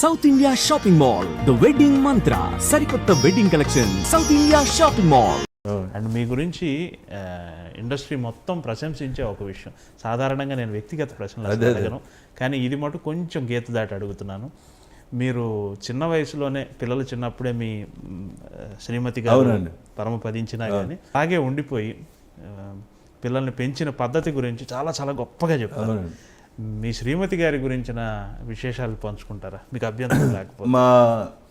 South India shopping mall the wedding Mantra సరికొత్త wedding collection South India shopping mall and మీ గురించి industry మొత్తం ప్రశంసించే ఒక విషయం. సాధారణంగా నేను వ్యక్తిగత ప్రశ్నలు అడగను కానీ ఇది మటు కొంచెం గీత దాటి అడుగుతున్నాను. మీరు చిన్న వయసులోనే పిల్లలు చిన్నప్పుడే మీ మ్, శ్రీమతి గారు అవునండి. పరమ పదించినా కానీ అలాగే ఉండిపోయి పిల్లల్ని పెంచిన పద్ధతి గురించి చాలా చాలా గొప్పగా చెప్పారు. మీ శ్రీమతి గారి గురించిన విశేషాలు పంచుకుంటారా? మీకు అభ్యంతరం లేకపోతే? మా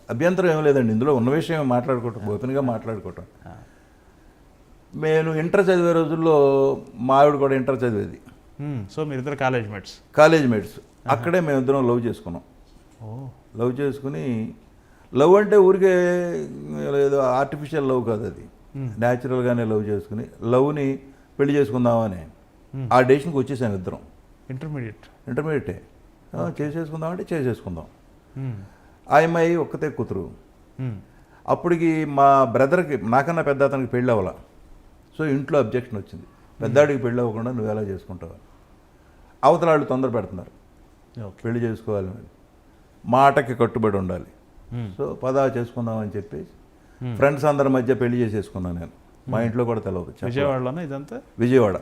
అభ్యంతరం ఏం లేదండి. ఇందులో ఉన్న విషయం మాట్లాడుకోవటం ఓపెన్గా మాట్లాడుకోవటం. నేను ఇంటర్ చదివే రోజుల్లో మా ఆవిడ కూడా ఇంటర్ చదివేది. సో మీరిద్దరు కాలేజ్ మేట్స్? College mates. అక్కడే మేమిద్దరం లవ్ చేసుకున్నాం. ఓ. లవ్ చేసుకుని లవ్ అంటే ఊరికే ఏదో ఆర్టిఫిషియల్ లవ్ కాదు అది. న్యాచురల్గానే లవ్ చేసుకుని లవ్ని పెళ్ళి చేసుకుందామని ఆ డెసిషన్కి వచ్చేసాం ఇద్దరం. ఇంటర్మీడియట్ ఇంటర్మీడియటే చేసేసుకుందాం అంటే చేసేసుకుందాం. ఆ అమ్మాయి ఒక్కతే కూతురు. అప్పటికి మా బ్రదర్కి నాకన్నా పెద్ద అతనికి పెళ్ళి అవ్వాల. సో ఇంట్లో అబ్జెక్షన్ వచ్చింది. పెద్దాడికి పెళ్ళి అవ్వకుండా నువ్వు ఎలా చేసుకుంటావు? అవతల వాళ్ళు తొందర పెడుతున్నారు. పెళ్ళి చేసుకోవాలి. మాటకి కట్టుబడి ఉండాలి. సో పదా చేసుకుందాం అని చెప్పేసి ఫ్రెండ్స్ అందరి మధ్య పెళ్ళి చేసేసుకున్నాను నేను. మా ఇంట్లో కూడా తెలియదు చెప్ప- విజయవాడలోనే ఇదంతా? విజయవాడ.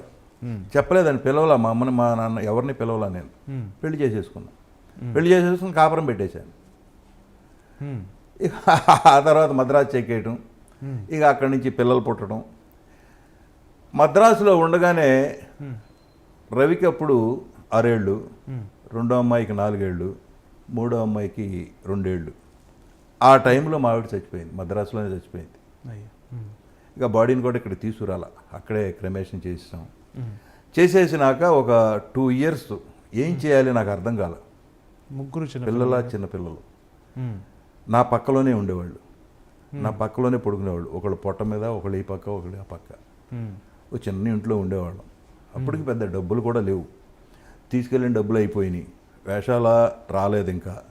చెప్పలేదని పిలవలా. మా అమ్మని మా నాన్న ఎవరిని పిలవలా నేను. పెళ్ళి చేసేసుకున్నా. పెళ్ళి చేసేసుకుని కాపురం పెట్టేశాను. ఇక ఆ తర్వాత మద్రాసు చెక్కేయటం ఇక అక్కడి నుంచి పిల్లలు పుట్టడం. మద్రాసులో ఉండగానే రవికి అప్పుడు ఆరేళ్ళు రెండో అమ్మాయికి నాలుగేళ్ళు మూడో అమ్మాయికి రెండేళ్ళు. ఆ టైంలో మా ఆవిడ చచ్చిపోయింది మద్రాసులోనే చచ్చిపోయింది. ఇక బాడీని కూడా ఇక్కడ తీసుకురాల. అక్కడే క్రమేషన్ చేసాం చేసేసినాక ఒక టూ ఇయర్స్ ఏం చేయాలి నాకు అర్థం కాల. ముగ్గురు చిన్న పిల్లల చిన్న పిల్లలు. నా పక్కలోనే ఉండేవాళ్ళు. నా పక్కలోనే పడుకునేవాళ్ళు. ఒకళ్ళు పొట్ట మీద ఒకళ్ళు ఈ పక్క ఒకళ్ళు ఆ పక్క. ఒక చిన్న ఇంట్లో ఉండేవాళ్ళం. అప్పటికి పెద్ద డబ్బులు కూడా లేవు. తీసుకెళ్ళిన డబ్బులు అయిపోయినాయి. వేషాల రాలేదు ఇంకా.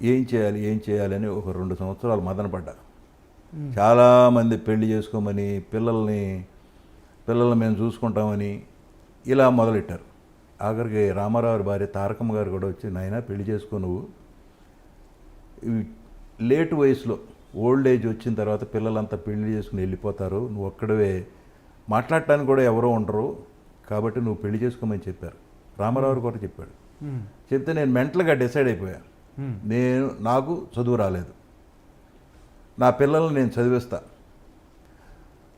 ఏం చేయాలి ఏం చేయాలి అని ఒక రెండు సంవత్సరాలు మదనపడ్డా చాలామంది పెళ్ళి చేసుకోమని పిల్లల్ని పిల్లల్ని మేము చూసుకుంటామని ఇలా మొదలెట్టారు. ఆఖరికి రామారావు భార్య తారకమ్మ గారు కూడా వచ్చి నాయన పెళ్ళి చేసుకో నువ్వు. లేట్ వయసులో ఓల్డ్ ఏజ్ వచ్చిన తర్వాత పిల్లలంతా పెళ్ళి చేసుకుని వెళ్ళిపోతారు. నువ్వు ఒక్కడవే. మాట్లాడటానికి కూడా ఎవరో ఉండరు. కాబట్టి నువ్వు పెళ్ళి చేసుకోమని చెప్పారు. రామారావు కూడా చెప్పాడు. చెప్తే నేను మెంటల్గా డిసైడ్ అయిపోయా. మ్మ్. నేను నాకు చదువు రాలేదు. నా పిల్లల్ని నేను చదివిస్తా.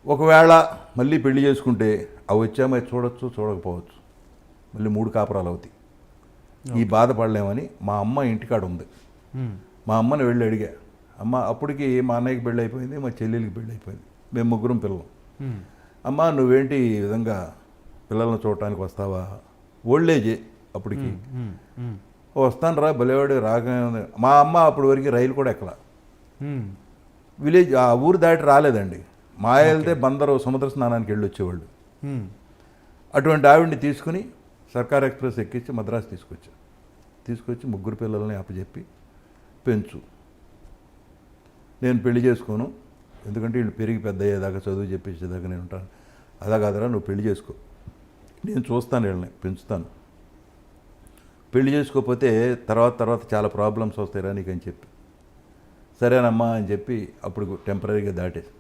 ఒకవేళ మళ్ళీ పెళ్ళి చేసుకుంటే అవి వచ్చామో చూడొచ్చు చూడకపోవచ్చు. మళ్ళీ మూడు కాపురాలు అవుతాయి. ఈ బాధపడలేమని మా అమ్మ ఇంటికాడ ఉంది. మా అమ్మని వెళ్ళి అడిగా అమ్మ అప్పటికి మా అన్నయ్యకి పెళ్ళి అయిపోయింది మా చెల్లెలికి పెళ్ళి అయిపోయింది. మేము ముగ్గురం పిల్లలు. మ్మ్. అమ్మ నువ్వేంటి ఈ విధంగా పిల్లల్ని చూడటానికి వస్తావా? ఓల్డ్ ఏజే అప్పటికి. వస్తాను రా బలేవాడు రాగానే మా అమ్మ అప్పటి వరకు రైలు కూడా ఎక్కల. విలేజ్ ఆ ఊరు దాటి రాలేదండి. మా వెళ్తే బందరు సముద్ర స్నానానికి వెళ్ళి వచ్చేవాళ్ళు. అటువంటి ఆవిడ్ని తీసుకుని సర్కార్ ఎక్స్ప్రెస్ ఎక్కించి మద్రాసు తీసుకొచ్చా తీసుకొచ్చి ముగ్గురు పిల్లల్ని అప్పచెప్పి పెంచు. నేను పెళ్ళి చేసుకోను. ఎందుకంటే వీళ్ళు పెరిగి పెద్ద అయ్యేదాకా చదువు చెప్పించేదాకా నేను ఉంటాను. అదా కాదరా నువ్వు పెళ్ళి చేసుకో. నేను చూస్తాను వీళ్ళని పెంచుతాను. పెళ్ళి చేసుకోకపోతే తర్వాత తర్వాత చాలా ప్రాబ్లమ్స్ వస్తాయిరా నీకు అని చెప్పి. సరేనమ్మా అని చెప్పి అప్పుడు టెంపరీగా దాటేసి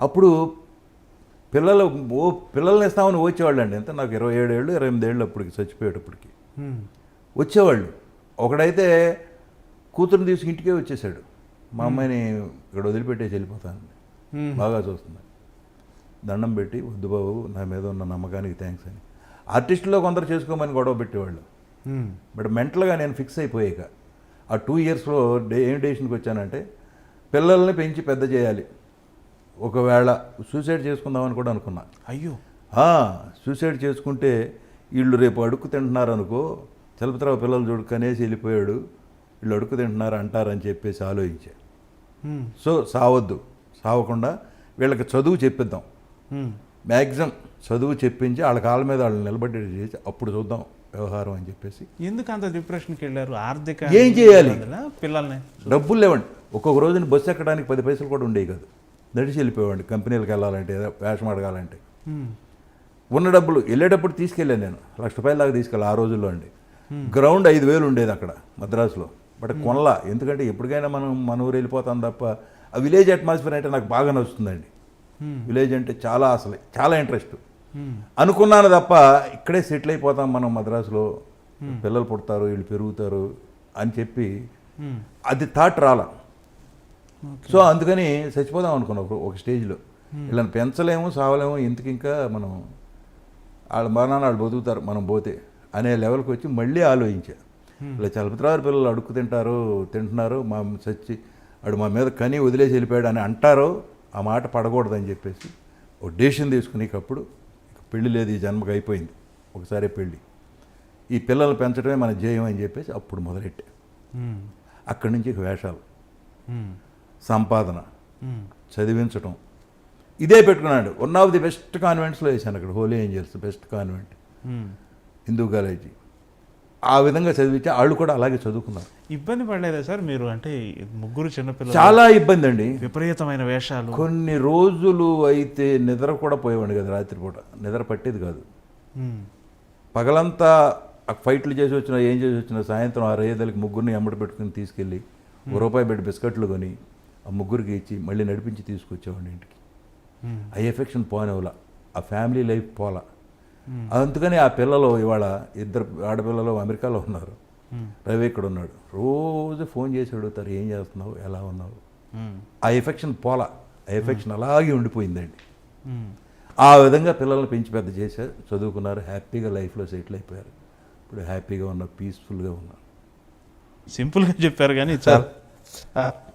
అప్పుడు పిల్లలు ఓ పిల్లల్ని ఇస్తామని వచ్చేవాళ్ళండి ఎంత? నాకు ఇరవై ఏడు ఏళ్ళు ఇరవై ఎనిమిది ఏళ్ళు అప్పటికి చచ్చిపోయేటప్పటికి. వచ్చేవాళ్ళు. ఒకడైతే కూతురుని తీసుకు ఇంటికే వచ్చేసాడు. మా అమ్మాయిని ఇక్కడ వదిలిపెట్టేసి వెళ్ళిపోతాను మ్మ్. బాగా చూస్తుంది. దండం పెట్టి వద్దు బాబు నా మీద ఉన్న నమ్మకానికి థ్యాంక్స్ అని. ఆర్టిస్టులో కొందరు చేసుకోమని గొడవ పెట్టేవాళ్ళు. బట్ మెంటల్గా నేను ఫిక్స్ అయిపోయాక ఆ టూ ఇయర్స్లో డే ఏం డెసిషన్కి వచ్చానంటే పిల్లల్ని పెంచి పెద్ద చేయాలి. ఒకవేళ సూసైడ్ చేసుకుందామని కూడా అనుకున్నా. అయ్యో. సూసైడ్ చేసుకుంటే వీళ్ళు రేపు అడుక్కు తింటున్నారు అనుకో చలపతిరావు పిల్లలు చూడు కనేసి వెళ్ళిపోయాడు వీళ్ళు అడుక్కు తింటున్నారు అంటారని చెప్పేసి ఆలోచించా. సో సావద్దు. సావకుండా వీళ్ళకి చదువు చెప్పిద్దాం. మ్యాక్సిమం చదువు చెప్పించి వాళ్ళ కాళ్ళ మీద వాళ్ళని నిలబడి చేసి అప్పుడు చూద్దాం వ్యవహారం అని చెప్పేసి. ఎందుకు అంత డిప్రెషన్కి వెళ్ళారు? ఆర్థిక ఏం చేయాలి? పిల్లల్ని? డబ్బులు లేవండి. ఒక్కొక్క రోజున బస్సు ఎక్కడానికి పది పైసలు కూడా ఉండేవి కాదు. నడిచి వెళ్ళిపోయేవాడిని కంపెనీలకు వెళ్ళాలంటే వేషం అడగాలంటే. ఉన్న డబ్బులు వెళ్ళేటప్పుడు తీసుకెళ్ళాను నేను. లక్ష రూపాయల దాకా తీసుకెళ్ళి ఆ రోజుల్లో అండి. గ్రౌండ్ ఐదు వేలు ఉండేది అక్కడ మద్రాసులో. బట్ కొనలా. ఎందుకంటే ఎప్పటికైనా మనం మన ఊరు వెళ్ళిపోతాం తప్ప ఆ విలేజ్ అట్మాస్ఫియర్ అంటే నాకు బాగా నచ్చుతుందండి. విలేజ్ అంటే చాలా అసలు చాలా ఇంట్రెస్ట్. అనుకున్నాను తప్ప ఇక్కడే సెటిల్ అయిపోతాం మనం మద్రాసులో. పిల్లలు పుడతారు వీళ్ళు పెరుగుతారు అని చెప్పి అది థాట్ రాలా. సో అందుకని చచ్చిపోదాం అనుకున్నాం ఒక- స్టేజ్లో. వీళ్ళని పెంచలేము సావలేము ఇంతకు ఇంకా మనం వాళ్ళ మరణాన్ని వాళ్ళు బతుకుతారు మనం పోతే అనే లెవెల్కి వచ్చి మళ్ళీ ఆలోచించా. ఇలా చలపతిరావు పిల్లలు అడుక్కు తింటారు తింటున్నారు మా చచ్చి వాడు మా మీద కని వదిలేసి వెళ్ళిపోయాడు అని అంటారో ఆ మాట పడకూడదని చెప్పేసి ఒక డెసిషన్ తీసుకునేటప్పుడు పెళ్ళి లేదు ఈ జన్మకి అయిపోయింది ఒకసారి పెళ్ళి ఈ పిల్లల్ని పెంచడమే మన జయం అని చెప్పేసి అప్పుడు మొదలెట్టే. అక్కడి నుంచి వేషాలు. సంపాదన. చదివించటం. ఇదే పెట్టుకున్నాడు. వన్ ఆఫ్ ది బెస్ట్ కాన్వెంట్స్లో వేసాను అక్కడ. Holy angels best convent Hindu college. ఆ విధంగా చదివించి వాళ్ళు కూడా అలాగే చదువుకున్నారు. ఇబ్బంది పడలేదా సార్ మీరు? అంటే ముగ్గురు చిన్నపిల్లలు. చాలా ఇబ్బంది అండి. విపరీతమైన వేషాలు. కొన్ని రోజులు అయితే నిద్ర కూడా పోయేవాడు కదా రాత్రిపూట. నిద్ర పట్టేది కాదు. పగలంతా ఆ ఫైట్లు చేసి వచ్చినా ఏం చేసి వచ్చినా సాయంత్రం ఆరు ఐదులకి ముగ్గురిని ఎమ్మడి పెట్టుకుని తీసుకెళ్ళి ఒక రూపాయి పెట్టి బిస్కెట్లు కొని ఆ ముగ్గురికి ఇచ్చి మళ్ళీ నడిపించి తీసుకొచ్చేవాడిని ఇంటికి. ఆ ఎఫెక్షన్ పోనివ్వాల. ఆ ఫ్యామిలీ లైఫ్ పోలా. అందుకని ఆ పిల్లలు ఇవాళ ఇద్దరు ఆడపిల్లలు అమెరికాలో ఉన్నారు. రవి ఇక్కడ ఉన్నాడు. రోజు ఫోన్ చేసి అడుగుతారు ఏం చేస్తున్నావు? ఎలా ఉన్నావు? ఆ ఎఫెక్షన్ పోలా. ఆ ఎఫెక్షన్ అలాగే ఉండిపోయిందండి. ఆ విధంగా పిల్లల్ని పెంచి పెద్ద చేశారు చదువుకున్నారు హ్యాపీగా లైఫ్లో సెటిల్ అయిపోయారు. ఇప్పుడు హ్యాపీగా ఉన్నారు పీస్ఫుల్గా ఉన్నారు. సింపుల్గా చెప్పారు కానీ చాలా.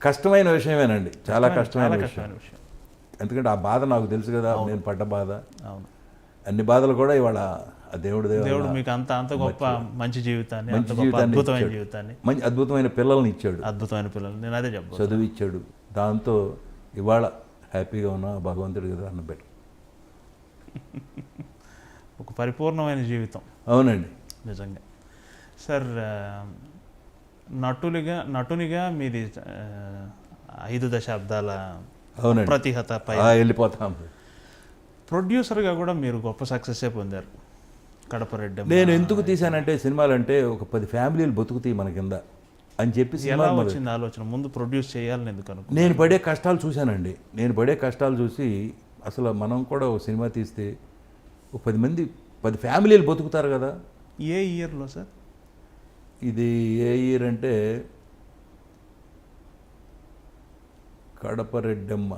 కష్టమైన విషయమేనండి. చాలా కష్టమైన విషయం. కష్టమైన విషయం. ఎందుకంటే ఆ బాధ నాకు తెలుసు కదా నేను పడ్డ బాధ. అవును. అన్ని బాధలు కూడా ఇవాళ దేవుడి దేవుడు మీకు అంత అంత గొప్ప మంచి జీవితాన్ని అంత మంచి జీవితాన్ని అద్భుతమైన. జీవితాన్ని. మంచి అద్భుతమైన పిల్లల్ని ఇచ్చాడు. అద్భుతమైన పిల్లలు నేను అదే చెప్పాను చదువు ఇచ్చాడు. దాంతో ఇవాళ హ్యాపీగా ఉన్నా భగవంతుడి కదా అన్న బెటర్ ఒక పరిపూర్ణమైన జీవితం. అవునండి. నిజంగా. సార్ ఆ, నటులుగా నటునిగా మీది ఐదు దశాబ్దాల ప్రతిహత వెళ్ళిపోతాం. ప్రొడ్యూసర్గా కూడా మీరు గొప్ప సక్సెస్ పొందారు. కడప రెడ్డి నేను ఎందుకు తీశానంటే సినిమాలు అంటే ఒక పది ఫ్యామిలీలు బతుకుతాయి మన కింద అని చెప్పి వచ్చింది ఆలోచన? ముందు ప్రొడ్యూస్ చేయాలని ఎందుకు అనుకో నేను పడే కష్టాలు చూశానండి. నేను పడే కష్టాలు చూసి అసలు మనం కూడా ఒక సినిమా తీస్తే ఒక పది మంది పది ఫ్యామిలీలు బతుకుతారు కదా. ఏ ఇయర్లో సార్? ఇది ఏ ఇయర్ అంటే Kadapa Reddamma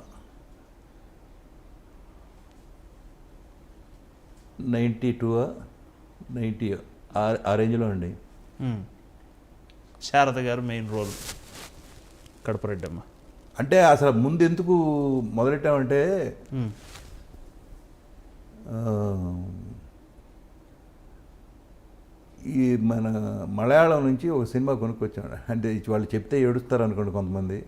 ninety two ninety ఆ రేంజ్లో అండి. శారద గారు మెయిన్ రోల్ కడప రెడ్డమ్మ అంటే అసలు ముందు ఎందుకు మొదలెట్టామంటే ఈ మన మలయాళం నుంచి ఒక సినిమా కొనుక్కొచ్చాడు. అంటే వాళ్ళు చెప్తే ఏడుస్తారు అనుకోండి కొంతమంది.